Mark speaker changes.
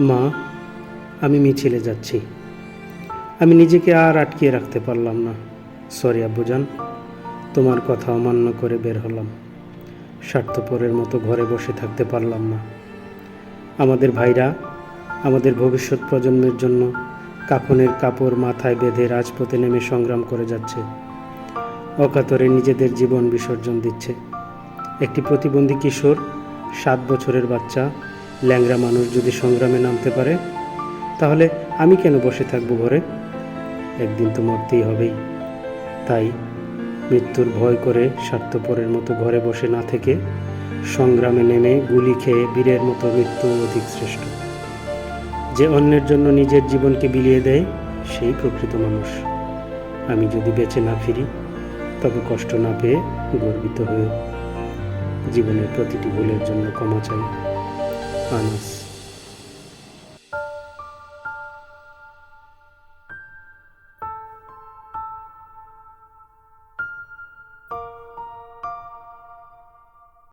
Speaker 1: মা, আমি মিছিলে যাচ্ছি। আমি নিজেকে আর আটকিয়ে রাখতে পারলাম না। সরি, আব্বুজান। তোমার কথা অমান্য করে বের হলাম। স্বার্থপরের মতো ঘরে বসে থাকতে পারলাম না। আমাদের ভাইরা, আমাদের ভবিষ্যৎ প্রজন্মের জন্য কাফনের কাপড় মাথায় বেঁধে রাজপথে নেমে সংগ্রাম করে যাচ্ছে। অকাতরে নিজেদের জীবন বিসর্জন দিচ্ছে। একটি প্রতিবন্ধী কিশোর, সাত বছরের বাচ্চা ল্যাংড়া মানুষ যদি সংগ্রামে নামতে পারে, তাহলে আমি কেন বসে থাকব ঘরে? একদিন তো মরতেই হবেই। তাই মৃত্যুর ভয় করে স্বার্থপরের মতো ঘরে বসে না থেকে সংগ্রামে নেমে গুলি খেয়ে বীরের মতো মৃত্যু অধিক শ্রেষ্ঠ। যে অন্যের জন্য নিজের জীবনকে বিলিয়ে দেয়, সেই প্রকৃত মানুষ। আমি যদি বেঁচে না ফিরি, তবে কষ্ট না পেয়ে গর্বিত হয়ে জীবনের প্রতিটি ভুলের জন্য ক্ষমা চাই। 嗯。